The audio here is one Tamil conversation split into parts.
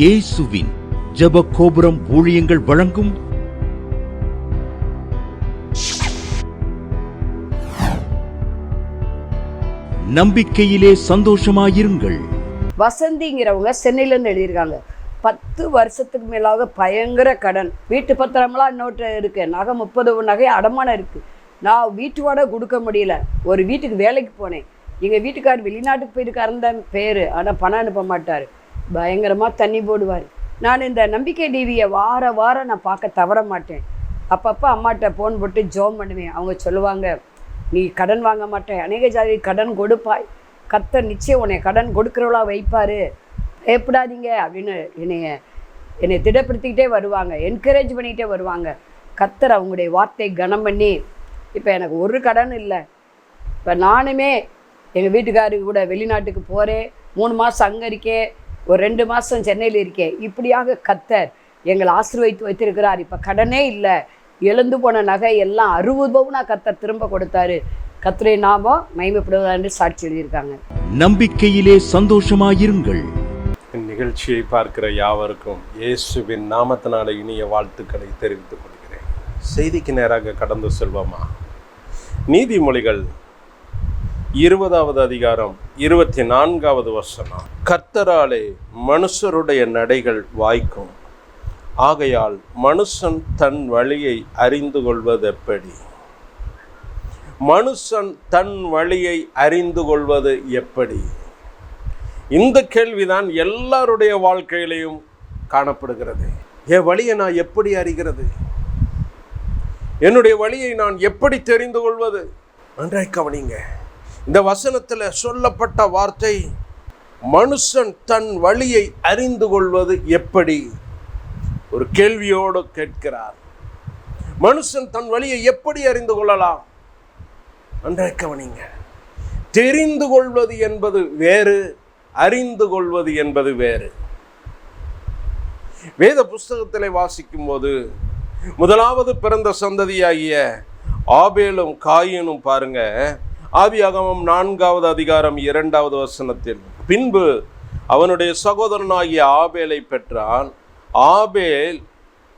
இயேசுவின் ஜெப கோபுரம் ஊழியங்கள் வழங்கும் நம்பிக்கையிலே சந்தோஷமாயிருங்கள். வசந்திங்கிறவங்க சென்னையிலேருந்து எழுதியிருக்காங்க. பத்து வருஷத்துக்கு மேலாக பயங்கர கடன். வீட்டு பத்திரமெல்லாம் இன்னொரு இருக்கு. நகை முப்பது நகை அடமானம் இருக்குது நான் வீட்டு வாடகை கொடுக்க முடியல. ஒரு வீட்டுக்கு வேலைக்கு போனேன். எங்கள் வீட்டுக்கார் வெளிநாட்டுக்கு போயிருக்காருன்னு தான் பேர். ஆனால் பணம் அனுப்ப மாட்டார். பயங்கரமாக தண்ணி போடுவார். நான் இந்த நம்பிக்கை டிவியை வார வாரம் நான் பார்க்க தவற மாட்டேன். அப்பப்போ அம்மாட்ட ஃபோன் போட்டு ஜோம் பண்ணுவேன். அவங்க சொல்லுவாங்க நீ கடன் வாங்க மாட்டேன். அநேக ஜாதி கடன் கொடுப்பாய். கத்த நிச்சயம் உன்னை கடன் கொடுக்குறவளா வைப்பார். பயப்படாதீங்க. அப்படின்னு என்னைய என்னை திடப்படுத்திக்கிட்டே வருவாங்க. என்கரேஜ் பண்ணிக்கிட்டே வருவாங்க. கத்தர் அவங்களுடைய வார்த்தை கனம் பண்ணி இப்போ எனக்கு ஒரு கடன் இல்லை. இப்போ நானுமே எங்கள் வீட்டுக்காரு கூட வெளிநாட்டுக்கு போகிறேன் மூணு மாதம் அங்கே இருக்கேன். ஒரு ரெண்டு மாதம் சென்னையில் இருக்கேன் இப்படியாக கத்தர் எங்களை ஆசீர்வதித்து வைத்திருக்கிறார். இப்போ கடனே இல்லை. எழுந்து போன நகை எல்லாம் அறுபது பவுனா கத்தர் திரும்ப கொடுத்தாரு. கத்தரை நாமோ மகிமைப்படுவதா என்று சாட்சி எழுதியிருக்காங்க. நம்பிக்கையிலே சந்தோஷமாயிருங்கள். இந்நிகழ்ச்சியை பார்க்கிற யாவருக்கும் இயேசுவின் நாமத்தினால இனிய வாழ்த்துக்களை தெரிவித்துக் கொள்கிறேன். செய்திக்கு நேராக கடந்து செல்வோமா? நீதிமொழிகள் இருபதாவது அதிகாரம் இருபத்தி நான்காவது வசனம். கர்த்தராலே மனுஷருடைய நடைகள் வாய்க்கும். ஆகையால் மனுஷன் தன் வழியை அறிந்து கொள்வது எப்படி? மனுஷன் தன் வழியை அறிந்து கொள்வது எப்படி? இந்த கேள்விதான் எல்லாருடைய வாழ்க்கையிலையும் காணப்படுகிறது. என் வழியை நான் எப்படி அறிகிறது? என்னுடைய வழியை நான் எப்படி தெரிந்து கொள்வது? நன்றாய் கவனிங்க. இந்த வசனத்தில் சொல்லப்பட்ட வார்த்தை மனுஷன் தன் வழியை அறிந்து கொள்வது எப்படி? ஒரு கேள்வியோடு கேட்கிறார். மனுஷன் தன் வழியை எப்படி அறிந்து கொள்ளலாம்? நன்றாய் கவனிங்க. தெரிந்து கொள்வது என்பது வேறு அறிந்து கொள்வது என்பது வேறு. வேத புஸ்தகத்திலே வாசிக்கும் போது முதலாவது பிறந்த சந்ததியாகிய ஆபேலும் காயினும் பாருங்க ஆதியாகமம் நான்காவது அதிகாரம் இரண்டாவது வசனத்தில் பின்பு அவனுடைய சகோதரனாகிய ஆபேலை பெற்றான். ஆபேல்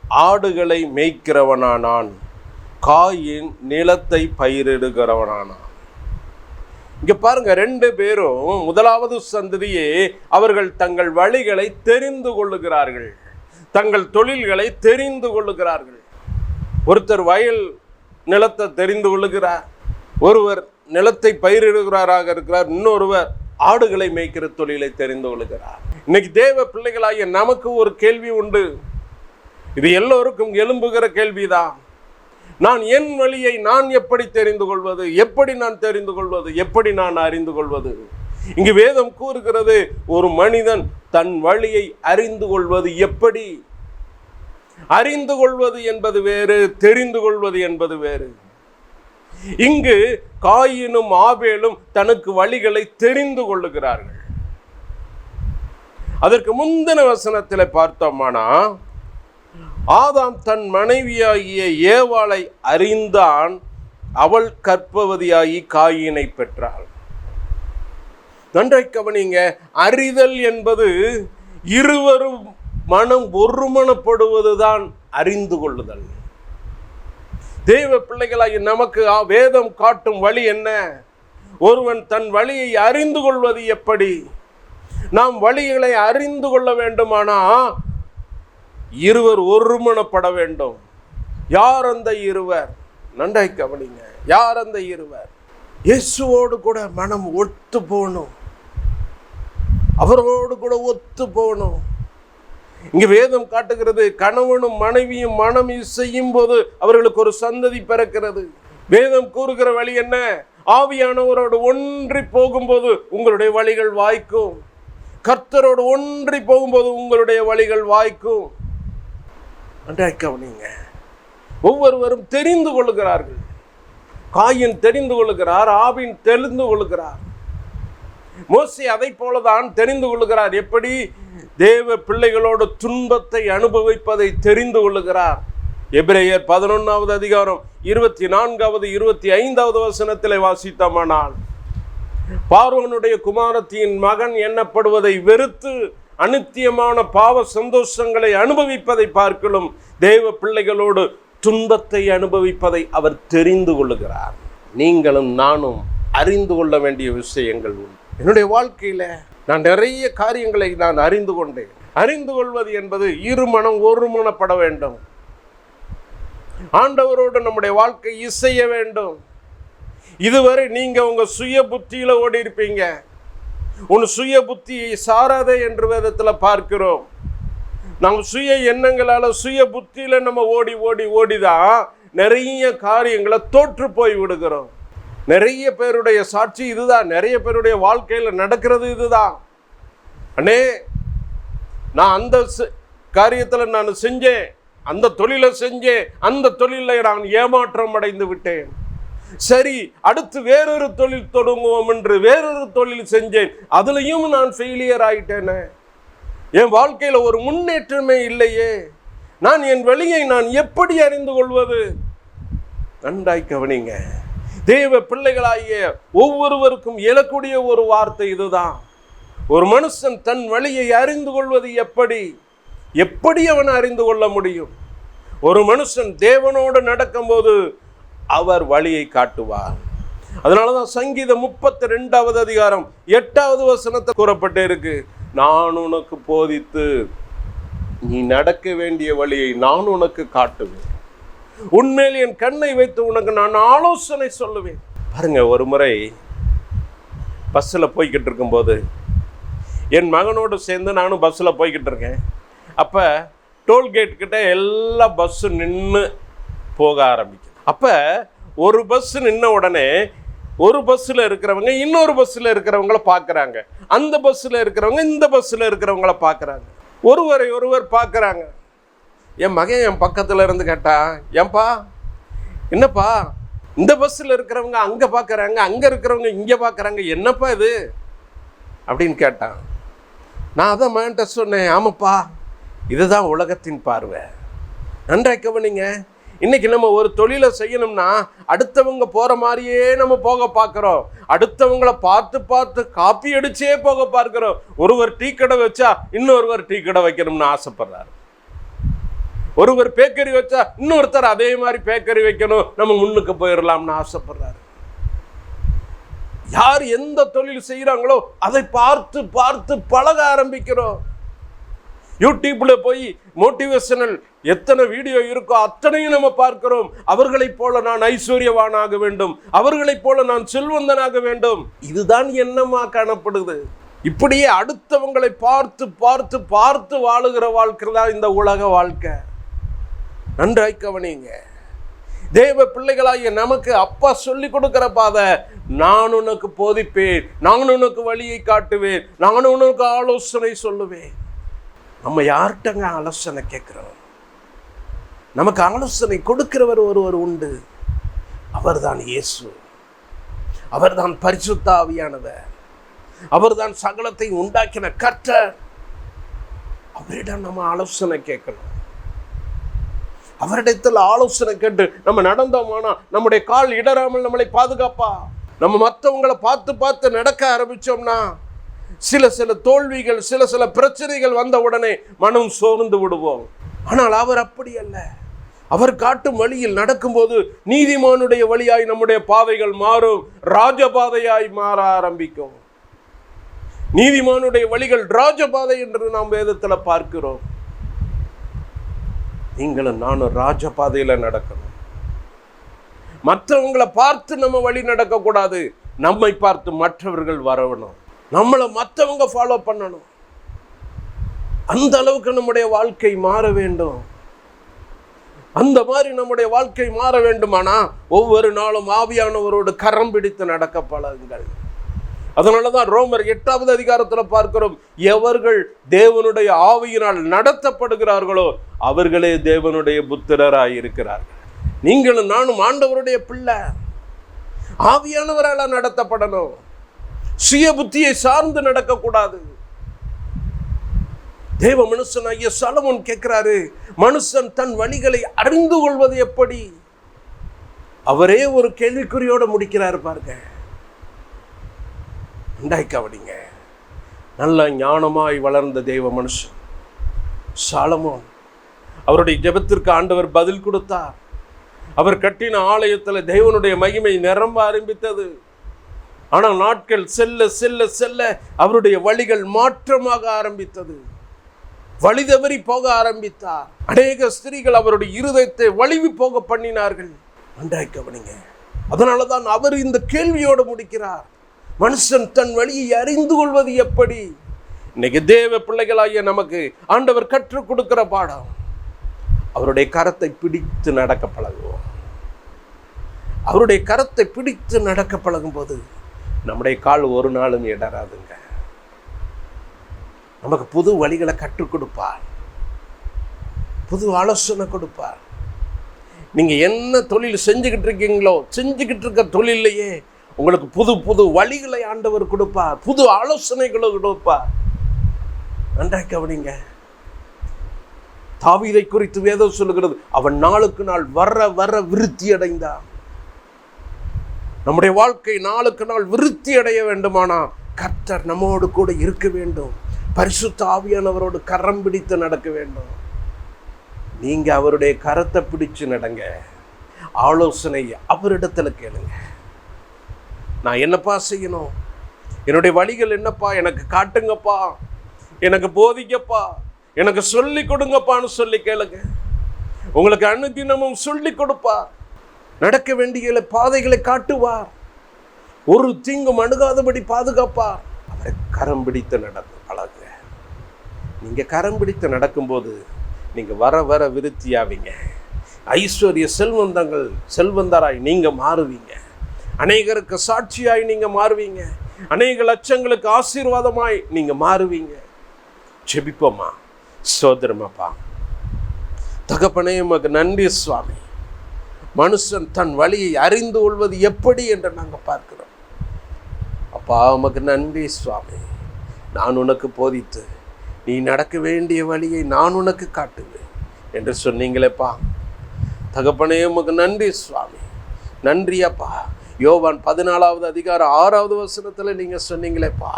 ஆடுகளை மேய்க்கிறவனானான். காயின் நிலத்தை பயிரிடுகிறவனானான். இங்க பாருங்க ரெண்டு பேரும் முதலாவது சந்ததியே அவர்கள் தங்கள் வழிகளை தெரிந்து கொள்ளுகிறார்கள். தங்கள் தொழில்களை தெரிந்து கொள்ளுகிறார்கள். ஒருத்தர் வயல் நிலத்தை தெரிந்து கொள்ளுகிறார் ஒருவர் நிலத்தை பயிரிடுகிறாராக இருக்கிறார். இன்னொருவர் ஆடுகளை மேய்க்கிற தொழிலை தெரிந்து கொள்கிறார். இன்னைக்கு தேவ பிள்ளைகளாகிய நமக்கு ஒரு கேள்வி உண்டு. இது எல்லோருக்கும் எழும்புகிற கேள்விதான். நான் என் வழியை நான் எப்படி தெரிந்து கொள்வது? எப்படி நான் தெரிந்து கொள்வது? எப்படி நான் அறிந்து கொள்வது? இங்கு வேதம் கூறுகிறது ஒரு மனிதன் தன் வழியை அறிந்து கொள்வது எப்படி? அறிந்து கொள்வது என்பது வேறு தெரிந்து கொள்வது என்பது வேறு. இங்கு காயினும் ஆபேலும் தனக்கு வழிகளை தெரிந்து கொள்ளுகிறார்கள். அதற்கு முந்தின வசனத்தில் பார்த்தோமானா ஆதாம் தன் மனைவியாகிய ஏவாளை அறிந்தான் அவள் கற்பவதியாகி காயினை பெற்றாள். நன்றை கவனிங்க அறிதல் என்பது இருவரும் மனம் ஒருமனப்படுவதுதான் அறிந்து கொள்ளுதல். தெய்வ பிள்ளைகளாகி நமக்கு வேதம் காட்டும் வழி என்ன? ஒருவன் தன் வழியை அறிந்து கொள்வது எப்படி? நாம் வழிகளை அறிந்து கொள்ள வேண்டுமானா? இருவர் ஒருமணப்பட வேண்டும். யார் அந்த இருவர்? நன்றாய் கவனிங்க. யார் அந்த இருவர்? இயேசுவோடு கூட மனம் ஒத்து போகணும். அவரோடு கூட ஒத்து போகணும். இங்கு வேதம் காட்டுகிறது கணவனும் மனைவியும் மனம் இசையும் போது அவர்களுக்கு ஒரு சந்ததி பிறக்கிறது. வேதம் கூறுகிற வழி என்ன? ஆவியானவரோடு ஒன்றி போகும்போது உங்களுடைய வழிகள் வாய்க்கும். கர்த்தரோடு ஒன்றி போகும்போது உங்களுடைய வழிகள் வாய்க்கும். நன்றாய் கவனிங்க ஒவ்வொருவரும் தெரிந்து கொள்கிறார்கள் காயின் தெரிந்து கொள்கிறார் ஆவின் தெரிந்து கொள்கிறார் மோசி அதை போலதான் தெரிந்து கொள்ளுகிறார். எப்படி? தேவ பிள்ளைகளோட துன்பத்தை அனுபவிப்பதை தெரிந்து கொள்ளுகிறார். எபிரேயர் பதினொன்னாவது அதிகாரம் இருபத்தி நான்காவது இருபத்தி ஐந்தாவது வசனத்தில் வாசித்தமானால் பார்வனுடைய குமாரத்தியின் மகன் எண்ணப்படுவதை வெறுத்து அனித்தியமான பாவ சந்தோஷங்களை அனுபவிப்பதை பார்க்கலும் தேவ பிள்ளைகளோடு துன்பத்தை அனுபவிப்பதை அவர் தெரிந்து கொள்ளுகிறார். நீங்களும் நானும் அறிந்து கொள்ள வேண்டிய விஷயங்கள் உண்டு. என்னுடைய வாழ்க்கையில் நான் நிறைய காரியங்களை நான் அறிந்து கொண்டேன். அறிந்து கொள்வது என்பது இருமனம் ஒருமனப்பட வேண்டும். ஆண்டவரோடு நம்முடைய வாழ்க்கை இசைய வேண்டும். இதுவரை நீங்கள் உங்கள் சுய புத்தியில் ஓடி இருப்பீங்க. உன் சுய புத்தியை சாராதே என்று வேதத்தில் பார்க்கிறோம். நம்ம சுய எண்ணங்களால் சுய புத்தியில் நம்ம ஓடி ஓடி ஓடிதான் நிறைய காரியங்களை தோற்று போய் விடுகிறோம். நிறைய பேருடைய சாட்சி இதுதான். நிறைய பேருடைய வாழ்க்கையில் நடக்கிறது இதுதான். அண்ணே நான் அந்த காரியத்தில் நான் செஞ்சேன். அந்த தொழிலை செஞ்சேன். அந்த தொழிலில் நான் ஏமாற்றம் அடைந்து விட்டேன். சரி அடுத்து வேறொரு தொழில் தொடங்குவோம் என்று வேறொரு தொழில் செஞ்சேன். அதுலேயும் நான் ஃபெயிலியர் ஆயிட்டேனே. என் வாழ்க்கையில் ஒரு முன்னேற்றமே இல்லையே. நான் என் வழியை நான் எப்படி அறிந்து கொள்வது? நன்றாய் கவனிங்க. தேவ பிள்ளைகளாகிய ஒவ்வொருவருக்கும் எழக்கூடிய ஒரு வார்த்தை இதுதான். ஒரு மனுஷன் தன் வழியை அறிந்து கொள்வது எப்படி? எப்படி அவன் அறிந்து கொள்ள முடியும்? ஒரு மனுஷன் தேவனோடு நடக்கும்போது அவர் வழியை காட்டுவார். அதனால தான் சங்கீதம் முப்பத்தி ரெண்டாவது அதிகாரம் எட்டாவது வசனத்தை கூறப்பட்டு இருக்கு நான் உனக்கு போதித்து நீ நடக்க வேண்டிய வழியை நான் உனக்கு காட்டுவேன். உண்மையில் என் கண்ணை வைத்து உனக்கு நான் ஆலோசனை சொல்லுவேன். பாருங்க ஒரு முறை பஸ்ஸில் போய்கிட்டு இருக்கும்போது என் மகனோடு சேர்ந்து நானும் பஸ்ஸில் போய்கிட்டு இருக்கேன். அப்போ டோல்கேட் கிட்ட எல்லா பஸ்ஸும் நின்று போக ஆரம்பிக்கும் அப்போ ஒரு பஸ் நின்ன உடனே ஒரு பஸ்ஸில் இருக்கிறவங்க இன்னொரு பஸ்ஸில் இருக்கிறவங்கள பார்க்குறாங்க அந்த பஸ்ஸில் இருக்கிறவங்க இந்த பஸ்ஸில் இருக்கிறவங்கள பார்க்குறாங்க ஒருவரை ஒருவர் பார்க்குறாங்க என் மகன் என் பக்கத்தில் இருந்து கேட்டா ஏன்பா என்னப்பா? இந்த பஸ்ஸில் இருக்கிறவங்க அங்கே பார்க்குறாங்க அங்கே இருக்கிறவங்க இங்கே பார்க்குறாங்க என்னப்பா இது? அப்படின்னு கேட்டான். நான் அதான் மகன்கிட்ட சொன்னேன் ஆமாப்பா இதுதான் உலகத்தின் பார்வை. நன்றாய் கவனிங்க. இன்னைக்கு நம்ம ஒரு தொழிலை செய்யணும்னா அடுத்தவங்க போகிற மாதிரியே நம்ம போக பார்க்குறோம். அடுத்தவங்கள பார்த்து பார்த்து காப்பி அடிச்சே போக பார்க்குறோம். ஒருவர் டீ கடை வச்சா இன்னொருவர் டீ கடை வைக்கணும்னு ஆசைப்படுறாரு. ஒருவர் பேக்கரி வச்சா இன்னொருத்தர் அதே மாதிரி பேக்கரி வைக்கணும். நம்ம முன்னுக்கு போயிடலாம்னு ஆசைப்படுறாரு. யார் எந்த தொழில் செய்கிறாங்களோ அதை பார்த்து பார்த்து பழக ஆரம்பிக்கிறோம். யூடியூப்பில் போய் மோட்டிவேஷனல் எத்தனை வீடியோ இருக்கோ அத்தனையும் நம்ம பார்க்கிறோம். அவர்களைப் போல நான் ஐஸ்வர்யவானாக வேண்டும். அவர்களைப் போல நான் செல்வந்தனாக வேண்டும். இதுதான் என்னமா காணப்படுது. இப்படியே அடுத்தவங்களை பார்த்து பார்த்து பார்த்து வாழுகிற வாழ்க்கை தான் இந்த உலக வாழ்க்கை. நன்றாய் கவனிங்க தேவ பிள்ளைகளாகிய நமக்கு அப்பா சொல்லி கொடுக்கிற பாதை நான் உனக்கு போதிப்பேன் நான் உனக்கு வழியை காட்டுவேன் நான் உனக்கு ஆலோசனை சொல்லுவேன். நம்ம யார்கிட்டங்க ஆலோசனை கேட்குறோம்? நமக்கு ஆலோசனை கொடுக்கிறவர் ஒருவர் உண்டு. அவர்தான் இயேசு. அவர்தான் பரிசுத்தாவியானவர் அவர்தான் சகலத்தை உண்டாக்கின கர்த்தர். அவரிடம் நம்ம ஆலோசனை கேட்கணும். அவரிடத்தில் ஆலோசனை கேட்டு நம்ம நடந்தோமானா நம்முடைய கால் இடராமல் நம்மளை பாதுகாப்பா? நம்ம மற்றவங்களை பார்த்து பார்த்து நடக்க ஆரம்பிச்சோம்னா சில சில தோல்விகள் சில சில பிரச்சனைகள் வந்த உடனே மனம் சோர்ந்து விடுவோம். ஆனால் அவர் அப்படி அல்ல. அவர் காட்டும் வழியில் நடக்கும்போது நீதிமானுடைய வழியாய் நம்முடைய பாதைகள் மாறும் ராஜபாதையாய் மாற ஆரம்பிக்கும். நீதிமானுடைய வழிகள் ராஜபாதை என்று நாம் வேதத்தில் பார்க்கிறோம். நீங்களும் நானும் ராஜபாதையில் நடக்கணும். மற்றவங்களை பார்த்து நம்ம வழி நடக்கக்கூடாது. நம்மை பார்த்து மற்றவர்கள் வரணும். நம்மளை மற்றவங்க ஃபாலோ பண்ணணும். அந்த அளவுக்கு நம்முடைய வாழ்க்கை மாற வேண்டும். அந்த மாதிரி நம்முடைய வாழ்க்கை மாற வேண்டுமானா ஒவ்வொரு நாளும் ஆவியானவரோடு கரம் பிடித்து நடக்க பழகுங்கள். அதனால தான் ரோமர் எட்டாவது அதிகாரத்தில் பார்க்கிறோம் எவர்கள் தேவனுடைய ஆவியினால் நடத்தப்படுகிறார்களோ அவர்களே தேவனுடைய புத்திரராய் இருக்கிறார்கள் நீங்களும் நானும் ஆண்டவருடைய பிள்ளை. ஆவியானவரால் நடத்தப்படணும். சுய புத்தியை சார்ந்து நடக்கக்கூடாது. தேவ மனுஷன் ஐயா கேட்கிறாரு மனுஷன் தன் வழிகளை அறிந்து கொள்வது எப்படி? அவரே ஒரு கேள்விக்குறியோட முடிக்கிறாரு பாருங்க. உண்டாய் கவனிங்க நல்ல ஞானமாய் வளர்ந்த தெய்வ மனுஷன் சாலமோன். அவருடைய ஜெபத்திற்கு ஆண்டவர் பதில் கொடுத்தார். அவர் கட்டின ஆலயத்தில் தெய்வனுடைய மகிமை நிரம்ப ஆரம்பித்தது. ஆனால் நாட்கள் செல்ல செல்ல செல்ல அவருடைய வழிகள் மாற்றமாக ஆரம்பித்தது. வழி தவறி போக ஆரம்பித்தார். அநேக ஸ்திரீகள் அவருடைய இருதயத்தை வலிவு போக பண்ணினார்கள். நன்றாய் கவனிங்க அதனால தான் அவர் இந்த கேள்வியோடு முடிக்கிறார். மனுஷன் தன் வழியை அறிந்து கொள்வது எப்படி? இன்னைக்கு தேவ பிள்ளைகளாகிய நமக்கு ஆண்டவர் கற்றுக் கொடுக்கிற பாடம் அவருடைய கரத்தை பிடித்து நடக்க பழகுவோம். அவருடைய கரத்தை பிடித்து நடக்க பழகும்போது நம்முடைய கால் ஒரு நாளும் இடராதுங்க நமக்கு புது வழிகளை கற்றுக் கொடுப்பார். புது ஆலோசனை கொடுப்பார். நீங்கள் என்ன தொழில் செஞ்சுக்கிட்டு இருக்கீங்களோ செஞ்சுக்கிட்டு இருக்க தொழிலையே உங்களுக்கு புது புது வழிகளை ஆண்டவர் கொடுப்பார். புது ஆலோசனைகளை கொடுப்பார். நன்றாய் கவனிங்க. தாவீதை குறித்து வேதம் சொல்லுகிறது. அவன் நாளுக்கு நாள் வர வர விருத்தி அடைந்தான். நம்முடைய வாழ்க்கை நாளுக்கு நாள் விருத்தி அடைய வேண்டுமானா கர்த்தர் நம்மோடு கூட இருக்க வேண்டும். பரிசுத்த ஆவியானவரோடு கரம் பிடித்து நடக்க வேண்டும். நீங்க அவருடைய கரத்தை பிடிச்சு நடங்க. ஆலோசனை அவரிடத்துல கேளுங்க. நான் என்னப்பா செய்யணும்? என்னுடைய வழிகள் என்னப்பா? எனக்கு காட்டுங்கப்பா. எனக்கு போதிக்கப்பா எனக்கு சொல்லி கொடுங்கப்பான்னு சொல்லி கேளுங்க. உங்களுக்கு அனுதினமும் சொல்லி கொடுப்பார் நடக்க வேண்டிய பாதைகளை காட்டுவார். ஒரு தீங்கும் அணுகாதபடி பாதுகாப்பார். அவரை கரம் பிடித்து நடக்கும் பழகுங்க நீங்கள் கரம் பிடித்து நடக்கும்போது நீங்கள் வர வர விருத்தியாவீங்க. ஐஸ்வர்ய செல்வந்தங்கள் செல்வந்தராய் நீங்கள் மாறுவீங்க. அநேகருக்கு சாட்சியாய் நீங்க மாறுவீங்க. அநேக லட்சங்களுக்கு ஆசீர்வாதமாய் நீங்க மாறுவீங்க. ஜெபிப்போமா சோதரமாப்பா. தகப்பனே உமக்கு நன்றி சுவாமி. மனுஷன் தன் வழியை அறிந்து கொள்வது எப்படி என்று நாங்கள் பார்க்கிறோம். அப்பா உமக்கு நன்றி சுவாமி. நான் உனக்கு போதித்து நீ நடக்க வேண்டிய வழியை நான் உனக்கு காட்டுவேன் என்று சொன்னீங்களேப்பா. தகப்பனே உமக்கு நன்றி சுவாமி. நன்றியப்பா. யோவான் பதினாலாவது அதிகாரம் ஆறாவது வசனத்தில் நீங்கள் சொன்னீங்களேப்பா.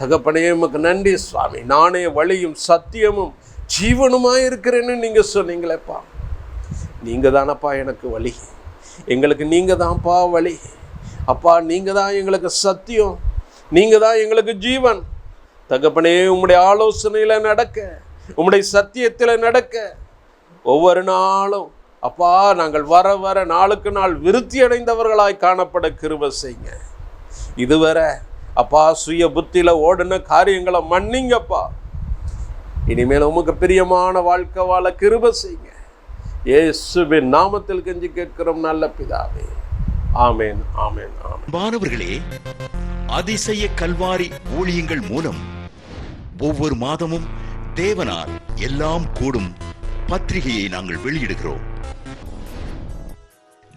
தகப்பனே உமக்கு நன்றி சுவாமி. நானே வழியும் சத்தியமும் ஜீவனுமாக இருக்கிறேன்னு நீங்கள் சொன்னீங்களேப்பா. நீங்கள் தானப்பா எனக்கு வழி. எங்களுக்கு நீங்கள் தான்ப்பா வழி. அப்பா நீங்கள் தான் எங்களுக்கு சத்தியம். நீங்கள் தான் எங்களுக்கு ஜீவன். தகப்பனே உம்முடைய ஆலோசனையில் நடக்க உம்முடைய சத்தியத்தில் நடக்க ஒவ்வொரு நாளும் அப்பா நாங்கள் வர வர நாளுக்கு நாள் விருத்தி அடைந்தவர்களாய் காணப்பட கிருப செய்யுங்க. இதுவரை அப்பா சுய புத்தியில ஓடின காரியங்களை மன்னிங்கப்பா. இனிமேல் உமக்கு பிரியமான வாழ்க்கை வாழ கிருப செய்யுங்க. இயேசுவின் நாமத்தில் கெஞ்சி கேட்கிறோம் நல்ல பிதாவே. ஆமேன் ஆமேன் ஆமேன். மாணவர்களே அதிசய கல்வாரி ஊழியங்கள் மூலம் ஒவ்வொரு மாதமும் தேவனால் எல்லாம் கூடும் பத்திரிகையை நாங்கள் வெளியிடுகிறோம்.